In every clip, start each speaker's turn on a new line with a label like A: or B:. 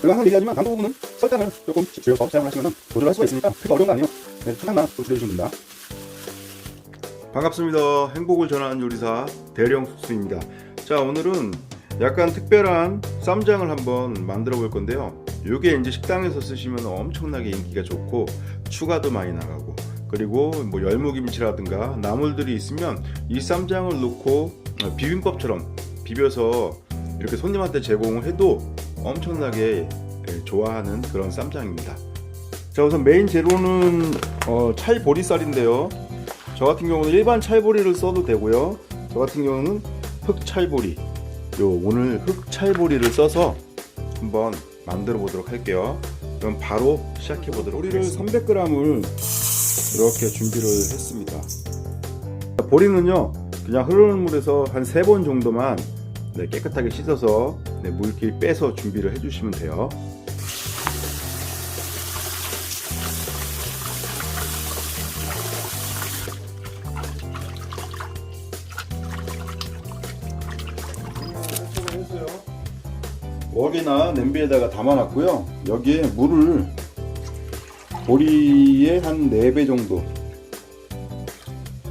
A: 제가 항상 얘기하지만 당도 부분은 설탕을 조금 줄여서 사용을 하시면 조절할 수가 있으니까 크게 어려운 거 아니에요. 네, 설탕만 좀 줄여주시면 됩니다.
B: 반갑습니다. 행복을 전하는 요리사 대령수입니다. 자 오늘은 약간 특별한 쌈장을 한번 만들어 볼 건데요. 이게 이제 식당에서 쓰시면 엄청나게 인기가 좋고 추가도 많이 나가고 그리고 뭐 열무김치라든가 나물들이 있으면 이 쌈장을 넣고 비빔밥처럼 비벼서 이렇게 손님한테 제공을 해도 엄청나게 예, 좋아하는 그런 쌈장입니다. 자 우선 메인 재료는 어, 찰보리쌀인데요. 저 같은 경우는 일반 찰보리를 써도 되고요. 저 같은 경우는 흑찰보리. 요 오늘 흑찰보리를 써서 한번 만들어 보도록 할게요. 그럼 바로 시작해 보도록
A: 보리를
B: 하겠습니다. 300g을 이렇게 준비를 했습니다. 보리는요, 그냥 흐르는 물에서 한 세 번 정도만 네, 깨끗하게 씻어서 네, 물기 빼서 준비를 해주시면 돼요. 웍이나 냄비에다가 담아놨고요. 여기에 물을 보리의 한 4배 정도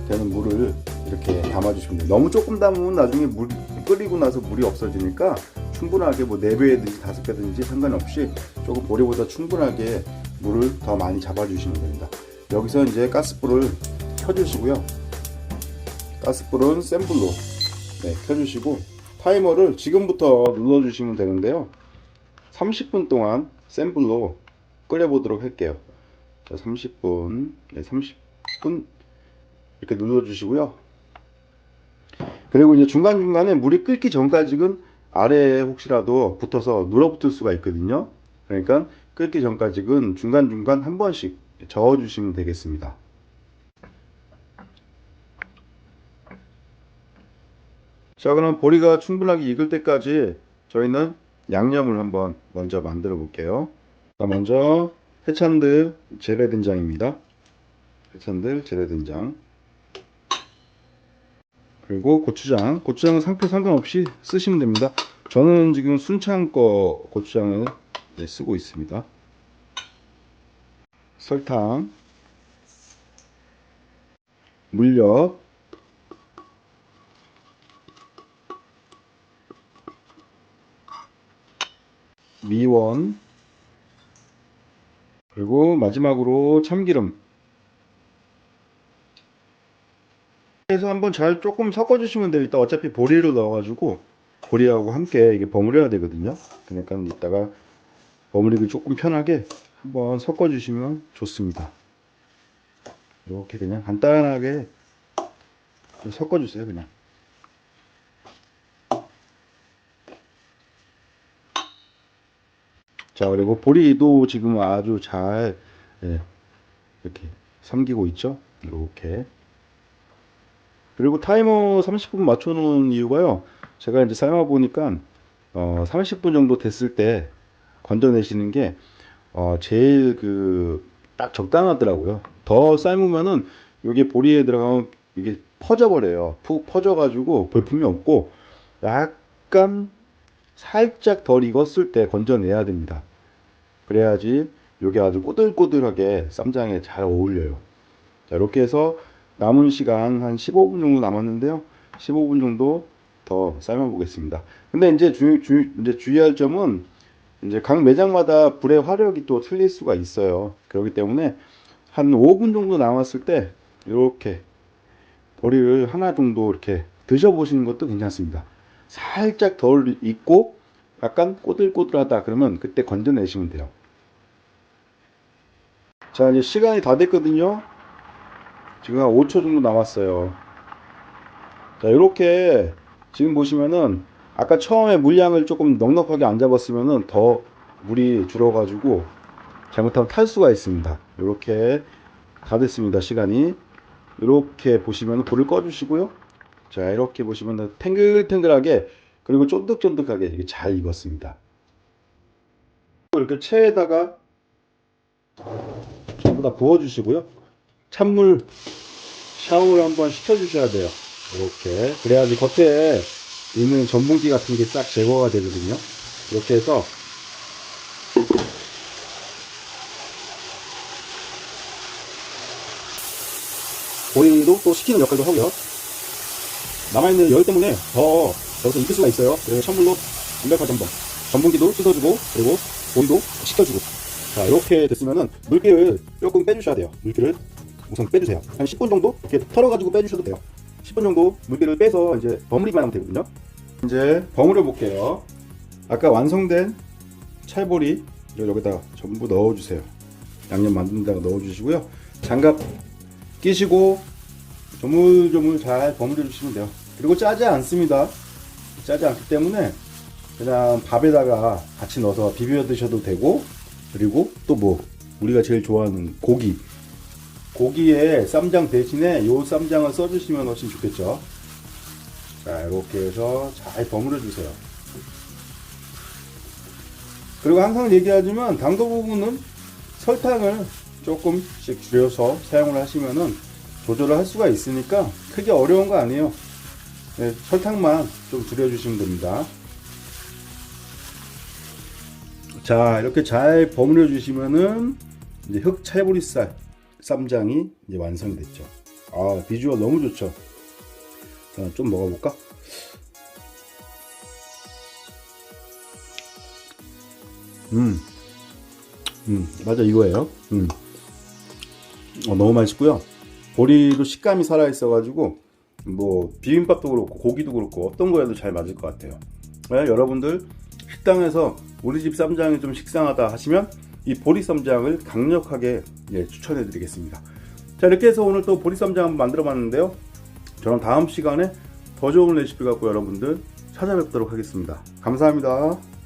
B: 되는 물을 이렇게 담아주시면 돼요. 너무 조금 담으면 나중에 물 끓이고 나서 물이 없어지니까 충분하게 뭐 4배든지 5배든지 상관없이 조금 보리보다 충분하게 물을 더 많이 잡아주시면 됩니다. 여기서 이제 가스불을 켜주시고요. 가스불은 센 불로 네, 켜주시고 타이머를 지금부터 눌러주시면 되는데요. 30분 동안 센 불로 끓여보도록 할게요. 자, 30분, 네, 30분 이렇게 눌러주시고요. 그리고 이제 중간중간에 물이 끓기 전까지는 아래에 혹시라도 붙어서 눌어붙을 수가 있거든요. 그러니까 끓기 전까지는 중간중간 한 번씩 저어주시면 되겠습니다. 자 그럼 보리가 충분하게 익을 때까지 저희는 양념을 한번 먼저 만들어 볼게요. 자 먼저 해찬들 재래 된장입니다. 해찬들 재래 된장. 그리고 고추장. 고추장은 상표 상관없이 쓰시면 됩니다 저는 지금 순창 거 고추장을 네, 쓰고 있습니다. 설탕 물엿 미원 그리고 마지막으로 참기름. 해서 한번 잘 조금 섞어 주시면 돼요. 이따 어차피 보리를 넣어 가지고 보리하고 함께 이게 버무려야 되거든요. 그러니까 이따가 버무리기 조금 편하게 한번 섞어 주시면 좋습니다. 이렇게 그냥 간단하게 섞어 주세요 그냥. 자 그리고 보리도 지금 아주 잘 예, 이렇게 삼기고 있죠? 이렇게 그리고 타이머 30분 맞춰 놓은 이유가요 제가 이제 삶아 보니까 어, 30분 정도 됐을 때 건져내시는 게 어, 제일 그 딱 적당하더라고요 더 삶으면은 여기 보리에 들어가면 이게 퍼져 버려요 푹 퍼져 가지고 볼품이 없고 약간 살짝 덜 익었을 때 건져내야 됩니다. 그래야지 이게 아주 꼬들꼬들하게 쌈장에 잘 어울려요. 자, 이렇게 해서 남은 시간 한 15분 정도 남았는데요. 15분 정도 더 삶아 보겠습니다. 근데 이제 주, 주, 이제 주의할 점은 이제 각 매장마다 불의 화력이 또 틀릴 수가 있어요. 그렇기 때문에 한 5분 정도 남았을 때 이렇게 보리를 하나 정도 이렇게 드셔보시는 것도 괜찮습니다. 살짝 덜 익고 약간 꼬들꼬들하다 그러면 그때 건져내시면 돼요. 자 이제 시간이 다 됐거든요. 지금 한 5초 정도 남았어요. 자 이렇게 지금 보시면은 아까 처음에 물량을 조금 넉넉하게 안 잡았으면은 더 물이 줄어 가지고 잘못하면 탈 수가 있습니다. 이렇게 다 됐습니다. 시간이 이렇게 보시면 불을 꺼 주시고요. 자 이렇게 보시면 탱글탱글하게 그리고 쫀득쫀득하게 잘 익었습니다. 이렇게 체에다가 전부 다 부어 주시고요. 찬물 샤워를 한번 시켜주셔야 돼요. 이렇게 그래야지 겉에 있는 전분기 같은 게 싹 제거가 되거든요. 이렇게 해서
A: 보리도 또 식히는 역할도 하고요. 남아있는 열 때문에 더 여기서 익을 수가 있어요. 그래서 찬물로 완벽한 전분. 전분기도 씻어주고, 그리고 보리도 식혀주고. 자, 이렇게 됐으면은 물기를 조금 빼주셔야 돼요. 물기를 우선 빼주세요. 한 10분 정도 이렇게 털어가지고 빼주셔도 돼요. 10분 정도 물기를 빼서 이제 버무리기만 하면 되거든요.
B: 이제 버무려 볼게요. 아까 완성된 찰보리 여기다가 전부 넣어주세요. 양념 만든 데다가 넣어주시고요. 장갑 끼시고
A: 조물조물 잘 버무려 주시면 돼요.
B: 그리고 짜지 않습니다. 짜지 않기 때문에 그냥 밥에다가 같이 넣어서 비벼 드셔도 되고 그리고 또 뭐 우리가 제일 좋아하는 고기 고기에 쌈장 대신에 요 쌈장을 써주시면 훨씬 좋겠죠. 자 이렇게 해서 잘 버무려 주세요. 그리고 항상 얘기하지만 당도 부분은 설탕을 조금씩 줄여서 사용을 하시면은 조절을 할 수가 있으니까 크게 어려운 거 아니에요. 네, 설탕만 좀 줄여주시면 됩니다. 자, 이렇게 잘 버무려 주시면은 이제 흑 찰보리살 쌈장이 이제 완성이 됐죠. 아, 비주얼 너무 좋죠. 자, 좀 먹어볼까? 음, 음, 맞아, 이거예요. 음. 어, 너무 맛있고요. 보리도 식감이 살아있어가지고 뭐 비빔밥도 그렇고 고기도 그렇고 어떤 거에도 잘 맞을 것 같아요. 네, 여러분들 식당에서 우리 집 쌈장이 좀 식상하다 하시면 이 보리 쌈장을 강력하게 예, 추천해 드리겠습니다. 자 이렇게 해서 오늘 또 보리 쌈장 한번 만들어 봤는데요. 저는 다음 시간에 더 좋은 레시피 갖고 여러분들 찾아뵙도록 하겠습니다. 감사합니다.